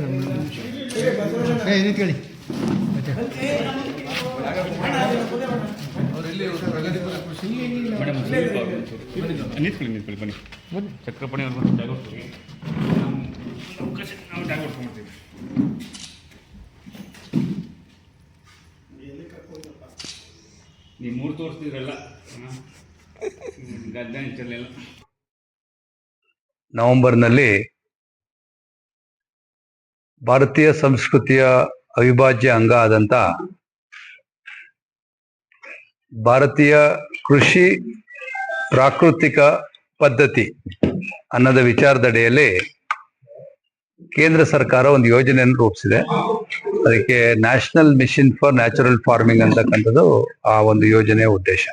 ಏ ನಿಂತ್ಕೊಳ್ಳಿ. ನಿಂತ್ಕೊಳ್ಳಿ ನಿಂತ್ಕೊಳ್ಳಿ ಬನ್ನಿ. ಚಕ್ರಪಾಣಿ ಜಾಗ ಅವಕಾಶ ನಾವು ಜಾಗ ನೀವು ಮೂರು ತೋರಿಸ್ತಿದ್ರಲ್ಲ? ಗದ್ದೆ ನವೆಂಬರ್ನಲ್ಲಿ ಭಾರತೀಯ ಸಂಸ್ಕೃತಿಯ ಅವಿಭಾಜ್ಯ ಅಂಗ ಆದಂತ ಭಾರತೀಯ ಕೃಷಿ ಪ್ರಾಕೃತಿಕ ಪದ್ಧತಿ ಅನ್ನೋದ ವಿಚಾರದಡಿಯಲ್ಲಿ ಕೇಂದ್ರ ಸರ್ಕಾರ ಒಂದು ಯೋಜನೆಯನ್ನು ರೂಪಿಸಿದೆ. ಅದಕ್ಕೆ national mission for natural farming ಅಂತಕ್ಕಂಥದ್ದು ಆ ಒಂದು ಯೋಜನೆಯ ಉದ್ದೇಶ.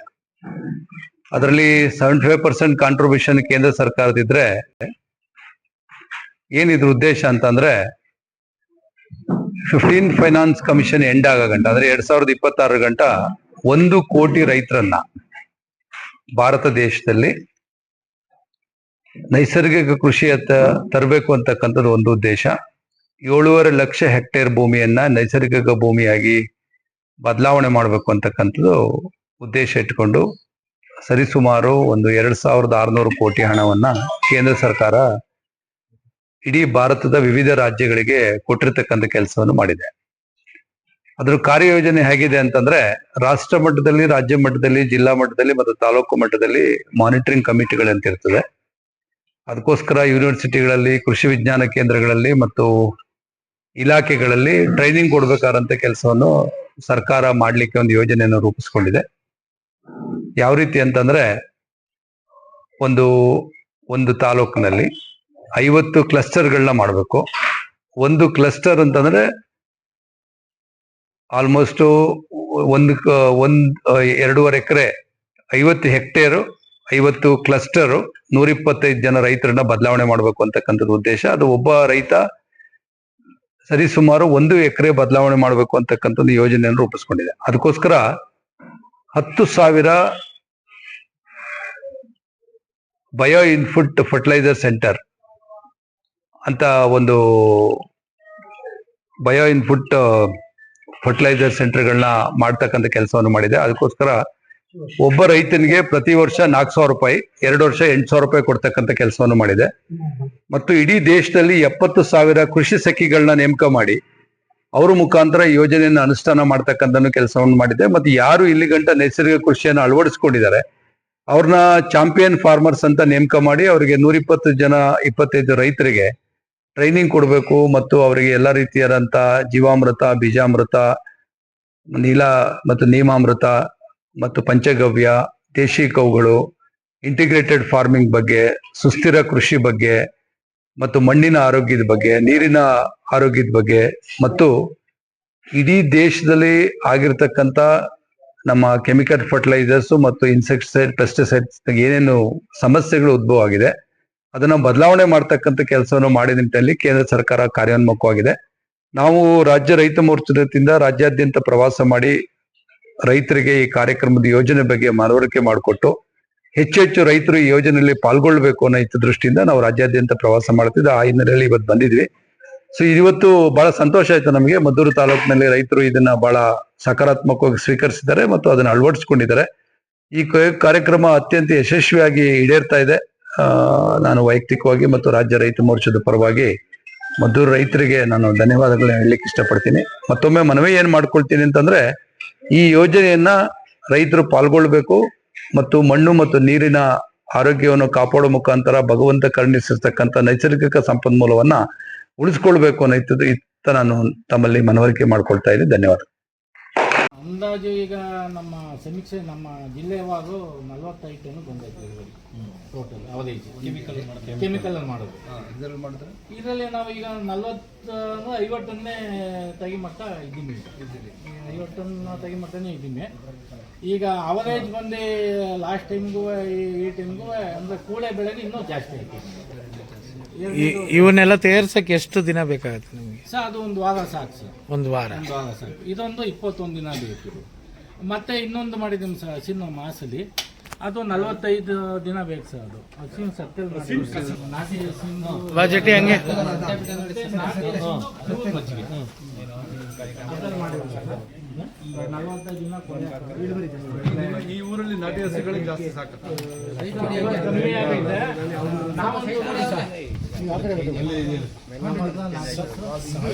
ಅದರಲ್ಲಿ ಸೆವೆಂಟಿ ಫೈವ್ ಪರ್ಸೆಂಟ್ ಕಾಂಟ್ರಿಬ್ಯೂಷನ್ ಕೇಂದ್ರ ಸರ್ಕಾರದಿದ್ರೆ ಏನಿದ್ರ ಉದ್ದೇಶ ಅಂತಂದ್ರೆ ಫಿಫ್ಟೀನ್ ಫೈನಾನ್ಸ್ ಕಮಿಷನ್ ಎಂಡ್ ಆಗ ಗಂಟ, ಅಂದ್ರೆ ಎರಡ್ ಸಾವಿರದ ಇಪ್ಪತ್ತಾರು ಗಂಟ ಒಂದು ಕೋಟಿ ರೈತರನ್ನ ಭಾರತ ದೇಶದಲ್ಲಿ ನೈಸರ್ಗಿಕ ಕೃಷಿಯತ್ತ ತರಬೇಕು ಅಂತಕ್ಕಂಥದ್ದು ಒಂದು ಉದ್ದೇಶ. ಏಳುವರೆ ಲಕ್ಷ ಹೆಕ್ಟೇರ್ ಭೂಮಿಯನ್ನ ನೈಸರ್ಗಿಕ ಭೂಮಿಯಾಗಿ ಬದಲಾವಣೆ ಮಾಡಬೇಕು ಅಂತಕ್ಕಂಥದ್ದು ಉದ್ದೇಶ ಇಟ್ಕೊಂಡು ಸರಿಸುಮಾರು ಒಂದು ಎರಡ್ ಸಾವಿರದ ಆರುನೂರು ಕೋಟಿ ಹಣವನ್ನ ಕೇಂದ್ರ ಸರ್ಕಾರ ಇಡೀ ಭಾರತದ ವಿವಿಧ ರಾಜ್ಯಗಳಿಗೆ ಕೊಟ್ಟಿರ್ತಕ್ಕಂಥ ಕೆಲಸವನ್ನು ಮಾಡಿದೆ. ಅದ್ರ ಕಾರ್ಯಯೋಜನೆ ಹೇಗಿದೆ ಅಂತಂದ್ರೆ ರಾಷ್ಟ್ರ ಮಟ್ಟದಲ್ಲಿ, ರಾಜ್ಯ ಮಟ್ಟದಲ್ಲಿ, ಜಿಲ್ಲಾ ಮಟ್ಟದಲ್ಲಿ ಮತ್ತು ತಾಲೂಕು ಮಟ್ಟದಲ್ಲಿ ಮಾನಿಟರಿಂಗ್ ಅಂತ ಇರ್ತದೆ. ಅದಕ್ಕೋಸ್ಕರ ಯೂನಿವರ್ಸಿಟಿಗಳಲ್ಲಿ ಕೃಷಿ ವಿಜ್ಞಾನ ಕೇಂದ್ರಗಳಲ್ಲಿ ಮತ್ತು ಇಲಾಖೆಗಳಲ್ಲಿ ಟ್ರೈನಿಂಗ್ ಕೊಡ್ಬೇಕಾದಂತ ಕೆಲಸವನ್ನು ಸರ್ಕಾರ ಮಾಡ್ಲಿಕ್ಕೆ ಒಂದು ಯೋಜನೆಯನ್ನು ರೂಪಿಸ್ಕೊಂಡಿದೆ. ಯಾವ ರೀತಿ ಅಂತಂದ್ರೆ ಒಂದು ಒಂದು ತಾಲೂಕಿನಲ್ಲಿ ಐವತ್ತು ಕ್ಲಸ್ಟರ್ಗಳನ್ನ ಮಾಡಬೇಕು. ಒಂದು ಕ್ಲಸ್ಟರ್ ಅಂತಂದ್ರೆ ಆಲ್ಮೋಸ್ಟ್ ಒಂದು ಒಂದು, ಎರಡೂವರೆ ಎಕರೆ, ಐವತ್ತು ಹೆಕ್ಟೇರು ಐವತ್ತು ಕ್ಲಸ್ಟರ್ ನೂರಿಪ್ಪತ್ತೈದು ಜನ ರೈತರನ್ನ ಬದಲಾವಣೆ ಮಾಡಬೇಕು ಅಂತಕ್ಕಂಥದ್ದು ಉದ್ದೇಶ. ಅದು ಒಬ್ಬ ರೈತ ಸರಿಸುಮಾರು ಒಂದು ಎಕರೆ ಬದಲಾವಣೆ ಮಾಡಬೇಕು ಅಂತಕ್ಕಂಥದ್ದು ಯೋಜನೆಯನ್ನು ರೂಪಿಸ್ಕೊಂಡಿದೆ. ಅದಕ್ಕೋಸ್ಕರ ಹತ್ತು ಸಾವಿರ ಬಯೋ ಇನ್ಫುಟ್ ಫರ್ಟಿಲೈಸರ್ ಸೆಂಟರ್ ಅಂತ ಒಂದು ಬಯೋ ಇನ್ಪುಟ್ ಫರ್ಟಿಲೈಸರ್ ಸೆಂಟರ್ಗಳನ್ನ ಮಾಡ್ತಕ್ಕಂಥ ಕೆಲಸವನ್ನು ಮಾಡಿದೆ. ಅದಕ್ಕೋಸ್ಕರ ಒಬ್ಬ ರೈತನಿಗೆ ಪ್ರತಿ ವರ್ಷ ನಾಲ್ಕು ಸಾವಿರ ರೂಪಾಯಿ, ಎರಡು ವರ್ಷ ಎಂಟು ಸಾವಿರ ರೂಪಾಯಿ ಕೊಡ್ತಕ್ಕಂಥ ಕೆಲಸವನ್ನು ಮಾಡಿದೆ. ಮತ್ತು ಇಡೀ ದೇಶದಲ್ಲಿ ಎಪ್ಪತ್ತು ಸಾವಿರ ಕೃಷಿ ಸಖಿಗಳನ್ನ ನೇಮಕ ಮಾಡಿ, ಅವರ ಮುಖಾಂತರ ಯೋಜನೆಯನ್ನು ಅನುಷ್ಠಾನ ಮಾಡ್ತಕ್ಕಂಥ ಕೆಲಸವನ್ನು ಮಾಡಿದೆ. ಮತ್ತು ಯಾರು ಇಲ್ಲಿ ಗಂಟ ನೈಸರ್ಗಿಕ ಕೃಷಿಯನ್ನು ಅಳವಡಿಸ್ಕೊಂಡಿದ್ದಾರೆ, ಅವ್ರನ್ನ ಚಾಂಪಿಯನ್ ಫಾರ್ಮರ್ಸ್ ಅಂತ ನೇಮಕ ಮಾಡಿ, ಅವರಿಗೆ ನೂರಿಪ್ಪತ್ತು ಜನ, ಇಪ್ಪತ್ತೈದು ರೈತರಿಗೆ ಟ್ರೈನಿಂಗ್ ಕೊಡಬೇಕು ಮತ್ತು ಅವರಿಗೆ ಎಲ್ಲ ರೀತಿಯಾದಂತ ಜೀವಾಮೃತ, ಬೀಜಾಮೃತ, ನೀಲ ಮತ್ತು ನೀಮಾಮೃತ ಮತ್ತು ಪಂಚಗವ್ಯ, ದೇಶಿ ಕೌಗಳು ಇಂಟಿಗ್ರೇಟೆಡ್ ಫಾರ್ಮಿಂಗ್ ಬಗ್ಗೆ, ಸುಸ್ಥಿರ ಕೃಷಿ ಬಗ್ಗೆ ಮತ್ತು ಮಣ್ಣಿನ ಆರೋಗ್ಯದ ಬಗ್ಗೆ, ನೀರಿನ ಆರೋಗ್ಯದ ಬಗ್ಗೆ ಮತ್ತು ಇಡೀ ದೇಶದಲ್ಲಿ ಆಗಿರ್ತಕ್ಕಂಥ ನಮ್ಮ ಕೆಮಿಕಲ್ ಫರ್ಟಿಲೈಸರ್ಸ್ ಮತ್ತು ಇನ್ಸೆಕ್ಟಿಸೈಡ್ ಪೆಸ್ಟಿಸೈಡ್ಸ್ ಏನೇನು ಸಮಸ್ಯೆಗಳು ಉದ್ಭವ ಆಗಿದೆ. ಅದನ್ನ ಬದಲಾವಣೆ ಮಾಡ್ತಕ್ಕಂಥ ಕೆಲಸವನ್ನು ಮಾಡಿದ ನಿಟ್ಟಿನಲ್ಲಿ ಕೇಂದ್ರ ಸರ್ಕಾರ ಕಾರ್ಯೋನ್ಮುಖವಾಗಿದೆ. ನಾವು ರಾಜ್ಯ ರೈತ ಮೋರ್ಚಾದಿಂದ ರಾಜ್ಯಾದ್ಯಂತ ಪ್ರವಾಸ ಮಾಡಿ ರೈತರಿಗೆ ಈ ಕಾರ್ಯಕ್ರಮದ ಯೋಜನೆ ಬಗ್ಗೆ ಮನವರಿಕೆ ಮಾಡಿಕೊಟ್ಟು ಹೆಚ್ಚು ಹೆಚ್ಚು ರೈತರು ಈ ಯೋಜನೆಯಲ್ಲಿ ಪಾಲ್ಗೊಳ್ಬೇಕು ಅನ್ನೋ ಹಿತದೃಷ್ಟಿಯಿಂದ ನಾವು ರಾಜ್ಯಾದ್ಯಂತ ಪ್ರವಾಸ ಮಾಡ್ತಿದ್ದೆ ಆ ಹಿನ್ನೆಲೆಯಲ್ಲಿ ಇವತ್ತು ಬಂದಿದ್ವಿ. ಸೊ ಇವತ್ತು ಬಹಳ ಸಂತೋಷ ಆಯ್ತು ನಮಗೆ. ಮದ್ದೂರು ತಾಲೂಕಿನಲ್ಲಿ ರೈತರು ಇದನ್ನ ಬಹಳ ಸಕಾರಾತ್ಮಕವಾಗಿ ಸ್ವೀಕರಿಸಿದ್ದಾರೆ ಮತ್ತು ಅದನ್ನ ಅಳವಡಿಸ್ಕೊಂಡಿದ್ದಾರೆ. ಈ ಕಾರ್ಯಕ್ರಮ ಅತ್ಯಂತ ಯಶಸ್ವಿಯಾಗಿ ಈಡೇರ್ತಾ ಇದೆ. ನಾನು ವೈಯಕ್ತಿಕವಾಗಿ ಮತ್ತು ರಾಜ್ಯ ರೈತ ಮೋರ್ಚಾದ ಪರವಾಗಿ ಮದ್ದೂರು ರೈತರಿಗೆ ನಾನು ಧನ್ಯವಾದಗಳನ್ನ ಹೇಳಲಿಕ್ಕೆ ಇಷ್ಟಪಡ್ತೀನಿ. ಮತ್ತೊಮ್ಮೆ ಮನವಿ ಏನ್ ಮಾಡ್ಕೊಳ್ತೀನಿ ಅಂತಂದ್ರೆ, ಈ ಯೋಜನೆಯನ್ನ ರೈತರು ಪಾಲ್ಗೊಳ್ಬೇಕು ಮತ್ತು ಮಣ್ಣು ಮತ್ತು ನೀರಿನ ಆರೋಗ್ಯವನ್ನು ಕಾಪಾಡುವ ಮುಖಾಂತರ ಭಗವಂತ ಕರುಣಿಸಿರ್ತಕ್ಕಂಥ ನೈಸರ್ಗಿಕ ಸಂಪನ್ಮೂಲವನ್ನ ಉಳಿಸ್ಕೊಳ್ಬೇಕು ಅನ್ನೋ ಇತ್ತ ನಾನು ತಮ್ಮಲ್ಲಿ ಮನವರಿಕೆ ಮಾಡ್ಕೊಳ್ತಾ ಇದ್ದೀನಿ. ಧನ್ಯವಾದ ಅಂದಾಜು ಈಗ ನಮ್ಮ ಸಮೀಕ್ಷೆ ನಮ್ಮ ಜಿಲ್ಲೆವಾರು ನಲವತ್ತೈದು ಟನ್ ಬಂದೈತೆ ಟೋಟಲ್ ಅವರೇಜ್ ಕೆಮಿಕಲ್ ಕೆಮಿಕಲ್ ಮಾಡೋದು ಇದರಲ್ಲಿ ಮಾಡಿದ್ರೆ? ಇದರಲ್ಲಿ ನಾವು ಈಗ ನಲ್ವತ್ತು ಐವತ್ತು ಟನ್ನೇ ತೆಗಿ ಮಟ್ಟ ಇದ್ದೀವಿ. ಐವತ್ತು ಟನ್ ತೆಗಿ ಮಟ್ಟನೇ ಇದ್ದೀವಿ. ಈಗ ಅವರೇಜ್ ಬಂದು ಲಾಸ್ಟ್ ಟೈಮ್ಗೂ ಈ ಟೈಮ್ಗೂ ಅಂದರೆ ಕೂಳೆ ಬೆಳೆಗೆ ಇನ್ನೂ ಜಾಸ್ತಿ ಐತಿ ಇವನ್ನೆಲ್ಲ ತಯಾರಿಸಕ್ಕೆ ಎಷ್ಟು ದಿನ ಬೇಕಾಗುತ್ತೆ ನಿಮಗೆ ಸರ್ ಅದು ಒಂದು ವಾರ ಸಾಕು ಸರ್ ಒಂದು ವಾರ ಒಂದು ವಾರ ಸಾಕು ಇದೊಂದು ಇಪ್ಪತ್ತೊಂದು ದಿನ ಬೇಕು ಇದು. ಮತ್ತೆ ಇನ್ನೊಂದು ಮಾಡಿದ್ದೀನಿ ಸರ್ ಹಸಿನ ಮಾಸಲಿ ಅದು ನಲವತ್ತೈದು ದಿನ ಬೇಕು ಸರ್ ಅದು ಹಸಿನ ಸತ್ತಲ್ ನಾಟಿ ಹಸಿಂದು ಬಜೆಟಿ ಹಂಗೆ ಸರ್. ಈ ಊರಲ್ಲಿ ನಟಿ ಹಸುಗಳಿಗೆ ಜಾಸ್ತಿ ಸಾಕು ಇವಾಗ ಕಮ್ಮಿ ಆಗಿದೆ ನಾವಂತೂ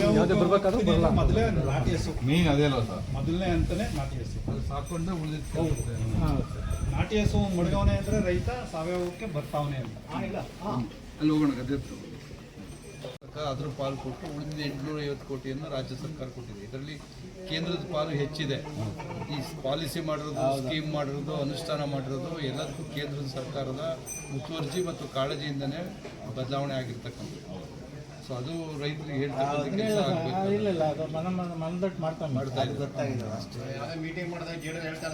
ಯಾವುದೇ ಬರ್ಬೇಕಾದ್ರೂ ಬರಲ್ಲ ಮೊದಲೇ ನಾಟಿ ಹಸು ಮೇನ್ ಅದೇ ಅಲ್ವಾ ಸರ್? ಮೊದಲನೇ ಅಂತಾನೆ ನಾಟಿ ಹಸು ಅದು ಸಾಕೊಂಡು ಉಳಿದಿತ್ತು ನಾಟಿ ಹಸು ಮಡ್ಗವನೆ ಅಂದ್ರೆ ರೈತ ಸಾವಯವಕ್ಕೆ ಬರ್ತಾವನೆ ಅಂತ. ಅಲ್ಲಿ ಹೋಗೋಣ ಗದ್ದೆ ಸರ್ಕಾರ ಅದ್ರ ಪಾಲು ಕೊಟ್ಟು ಉಳಿದ ಎಂಟುನೂರ ಐವತ್ತು ಕೋಟಿಯನ್ನು ರಾಜ್ಯ ಸರ್ಕಾರ ಕೊಟ್ಟಿದೆ. ಇದರಲ್ಲಿ ಕೇಂದ್ರದ ಪಾಲು ಹೆಚ್ಚಿದೆ. ಈ ಪಾಲಿಸಿ ಮಾಡಿರೋದು, ಸ್ಕೀಮ್ ಮಾಡಿರೋದು, ಅನುಷ್ಠಾನ ಮಾಡಿರೋದು ಎಲ್ಲದಕ್ಕೂ ಕೇಂದ್ರದ ಸರ್ಕಾರದ ಮುತುವರ್ಜಿ ಮತ್ತು ಕಾಳಜಿಯಿಂದನೇ ಬದಲಾವಣೆ ಆಗಿರ್ತಕ್ಕಂಥದ್ದು. ಸೊ ಅದು ರೈತರಿಗೆ ಹೇಳ್ತಕ್ಕಂಥ ಕೆಲಸ ಆಗಬೇಕು ಇಲ್ಲ ಇಲ್ಲ ಅದು ಮನ ಮನ ಮನದಟ್ಟು ಮಾಡ್ತಾ ಮಾಡ್ತಾ ಇದ್ದಾರೆ.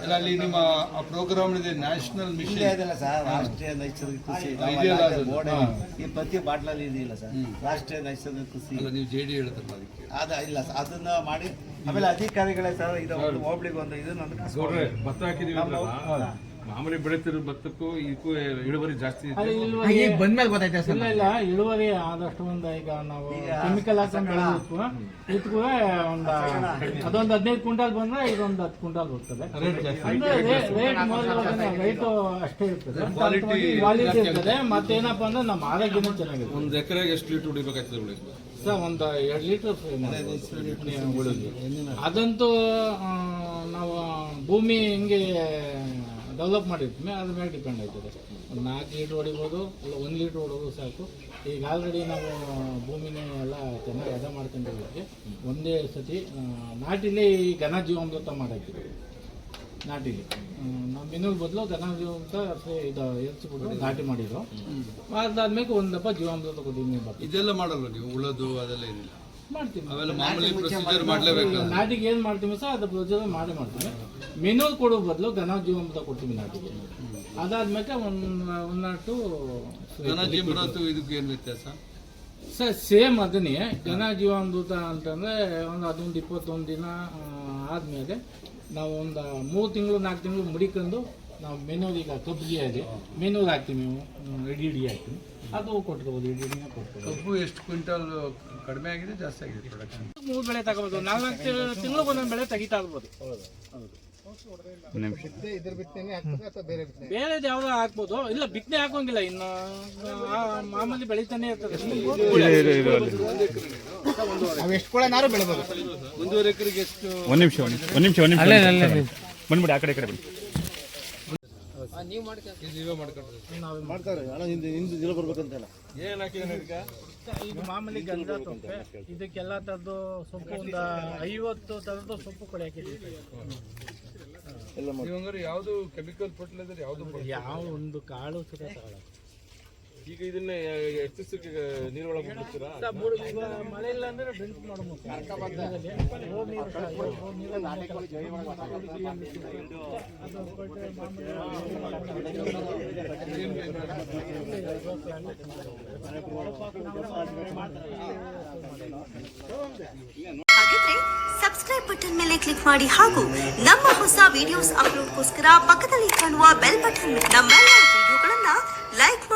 ಇಲ್ಲ, ಅಲ್ಲಿ ನಿಮ್ಮ ಆ ಪ್ರೋಗ್ರಾಮ್ ಇದೆ ನ್ಯಾಷನಲ್ ಮಿಷನ್ ಸರ್ ರಾಷ್ಟ್ರೀಯ ನೈಸರ್ಗಿಕ ಕೃಷಿ. ನಾವು ಇದೆಯಲ್ಲ ಅದು. ಬೋರ್ಡ್ ಈ ಪ್ರತಿ ಬಾಟ್ಲಲ್ಲಿ ಇದೆಯಲ್ಲ ಸರ್. ರಾಷ್ಟ್ರೀಯ ನೈಸರ್ಗಿಕ ಕೃಷಿ. ಅಲ್ಲ ನೀವು ಜೆ ಡಿ ಅದಕ್ಕೆ. ಅದ ಇಲ್ಲ ಸರ್ ಅದನ್ನ ಮಾಡಿ. ಆಮೇಲೆ ಅಧಿಕಾರಿಗಳೇ ಸರ್ ಇದು ಒಂದು ಹೋಬ್ಳಿಗೆ ಒಂದು ಇದು ಗೌಡ್ರೆ ಭತ್ತ ಹಾಕಿದೀವಿ ಮಾಮೂಲಿ ಬೆಳೀತಿರೋ ಭತ್ತಕ್ಕೂ ಇದಕ್ಕೂ ಇಳುವರಿ ಜಾಸ್ತಿ ಇದೆ. ಅದು ಇಳುವರಿ ಇಲ್ಲ ಇಲ್ಲ ಇಳುವರಿ ಆದಷ್ಟು ಒಂದು ಈಗ ನಾವು ಕೆಮಿಕಲ್ ಹಾಕೊಂಡು ಬೆಳೆದಿತ್ತು ಇದಕ್ಕೂ ಒಂದು ಅದೊಂದು ಹದಿನೈದು ಕ್ವಿಂಟಾಲ್ ಬಂದ್ರೆ ಇದೊಂದು ಹತ್ತು ಕ್ವಿಂಟಾಲ್ ಬರ್ತದೆ ಅಂದ್ರೆ ರೇಟ್ ಮೊದಲು ರೇಟು ಅಷ್ಟೇ ಇರ್ತದೆ. ಕ್ವಾಲಿಟಿ ಇರ್ತದೆ. ಮತ್ತೇನಪ್ಪ ಅಂದ್ರೆ ನಮ್ಮ ಆರೋಗ್ಯನೂ ಚೆನ್ನಾಗಿದೆ ಒಂದ್ ಎಕರೆಗೆ ಎಷ್ಟು ಲೀಟರ್ ಹೊಡಿಬೇಕಾಗ್ತದೆ ಬೆಳಿಗ್ಗೆ ಸರ್ ಒಂದು ಎರಡು ಲೀಟರ್ ಉಳಿದ್ವಿ ಅದಂತೂ ಆ, ನಾವು ಭೂಮಿ ಹೆಂಗೆ ಡೆವಲಪ್ ಮಾಡಿರ್ತೀವಿ ಅದ್ರ ಮೇಲೆ ಡಿಪೆಂಡ್ ಆಯ್ತದೆ. ಒಂದು ನಾಲ್ಕು ಲೀಟ್ರ್ ಹೊಡಿಬೋದು, ಇಲ್ಲ ಒಂದು ಲೀಟ್ರ್ ಹೊಡೋದು ಸಾಕು. ಈಗ ಆಲ್ರೆಡಿ ನಾವು ಭೂಮಿನ ಎಲ್ಲ ಚೆನ್ನಾಗಿ ಅದ ಮಾಡ್ಕೊಂಡಿರೋದಕ್ಕೆ ಒಂದೇ ಸತಿ ನಾಟಿಲಿ ಈ ಘನ ಜೀವಾಮೃತ ಮಾಡಾಕಿದ್ವಿ ನಾಟಿಲಿ. ನಾವು ಮಿನಲ್ ಬದಲು ಘನ ಜೀವಾಮೃತ ಇದು ಎರ್ಚ್ಬಿಟ್ಟು ನಾಟಿ ಮಾಡಿದ್ರು. ಅದಾದ್ಮೇಲೆ ಒಂದು ದಪ್ಪ ಜೀವಾಮೃತ ಕೊಟ್ಟಿದ್ದೀನಿ ಇದೆಲ್ಲ ಮಾಡಲ್ಲ ನೀವು? ಉಳೋದು ಅದೆಲ್ಲ ಏನಿಲ್ಲ? ಮಾಡ್ತೀವಿ ನಾಟಿಗೆ ಏನು ಮಾಡ್ತೀವಿ ಸರ್ ಅದು ಪ್ರೊಸೀಜರ್ ಮಾಡೇ ಮಾಡ್ತೀವಿ. ಮೆನು ಕೊಡೋ ಬದಲು ಘನ ಜೀವಾಮೃತ ಕೊಡ್ತೀವಿ ನಾಟಿಗೆ. ಅದಾದ್ಮೇಲೆ ಒಂದು ಒಂದಟ್ಟು ಘನಜೀವನತ್ತು ಇದಕ್ಕೆ ಏನು ವ್ಯತ್ಯಾಸ? ಸರ್ ಸೇಮ್ ಅದನ್ನೇ. ಘನ ಜೀವಾಮೃತ ಅಂತಂದರೆ ಒಂದು ಅದೊಂದು ಇಪ್ಪತ್ತೊಂದು ದಿನ ಆದ್ಮೇಲೆ ನಾವು ಒಂದು ಮೂರು ತಿಂಗಳು ನಾಲ್ಕು ತಿಂಗಳು ಮುಡಿಕೊಂಡು ನಾವು ಮೆನೂರು ಈಗ ಕಬ್ಬಿಗೆ ಅದೇ ಮೆನೂರು ಹಾಕ್ತೀವಿ ನೀವು ಇಡಿ ಇಡಿ ಹಾಕ್ತೀವಿ ಅದು ಕೊಟ್ಬೋದು ಇಡಿ ಇಡಿನ ಕಬ್ಬು ಎಷ್ಟು ಕ್ವಿಂಟಲ್ ಕಡಿಮೆ ಆಗಿದೆ ಜಾಸ್ತಿ ಆಗಿದೆ ಪ್ರೊಡಕ್ಷನ್ ಮೂರು ಬೆಳೆ ತಗೋಬೋದು. ನಾಲ್ಕು ತಿಂಗಳು ಒಂದೊಂದು ಬೆಳೆ ತೆಗಿತಾ ಇರ್ಬೋದು ಬೇರೆದು ಯಾವ್ದೋ ಹಾಕ್ಬೋದು. ಇಲ್ಲ ಬಿತ್ತನೆ ಹಾಕೋಂಗಿಲ್ಲ ಇನ್ನು ಮಾಮೂಲಿ ಬೆಳಿತಾನೆ ಇರ್ತದೆ. ಒಂದೂವರೆ ಎಕರೆಗೆ ಎಷ್ಟು? ಒಂದು ನಿಮಿಷ ಒಂದು ನಿಮಿಷ ಒಂದು ಬಂದ್ಬಿಡಿ ಆ ಕಡೆ ಈ ಕಡೆ ಬನ್ನಿ ನೀವೇ ಮಾಡ್ಕೊಂಡ್ರೆ ಏನು ಹಾಕಿದಾನೆ ಇದಕ್ಕೆ? ಇದು ಮಾಮೂಲಿ ಗಂಧ ತೊಪ್ಪೆ ಇದಕ್ಕೆಲ್ಲ ಥರದ್ದು ಸೊಪ್ಪು ಒಂದು ಐವತ್ತು ಥರದ್ದು ಸೊಪ್ಪು ಕೊಳೆ ಹಾಕಿದ್ದೀವಿ ನೀವಂಗಾರೆ ಯಾವ್ದು ಕೆಮಿಕಲ್ ಫರ್ಟಿಲೈಸರ್ ಯಾವ್ದು. ಯಾವ ಒಂದು ಕಾಳು ಸುತ ತಗೊಳ್ಳೋದು ಈಗ ಇದನ್ನ ಎಷ್ಟು ದಿವಸಕ್ಕೆ ನೀರ್ ಒಳಗೆ ಬಿಡ್ತೀರಾ? ಮಳೆ ಇಲ್ಲ ಅಂದ್ರೆ ಡ್ರಿಂಕ್ ಹಾಗಿದ್ರೆ ಸಬ್ಸ್ಕ್ರೈಬ್ ಬಟನ್ ಮೇಲೆ ಕ್ಲಿಕ್ ಮಾಡಿ ಹಾಗೂ ನಮ್ಮ ಹೊಸ ವಿಡಿಯೋಸ್ ಅಪ್ಲೋಡ್ಗೋಸ್ಕರ ಪಕ್ಕದಲ್ಲಿ ಕಾಣುವ ಬೆಲ್ ಬಟನ್ ನಮ್ಮೆಲ್ಲ ವಿಡಿಯೋಗಳನ್ನ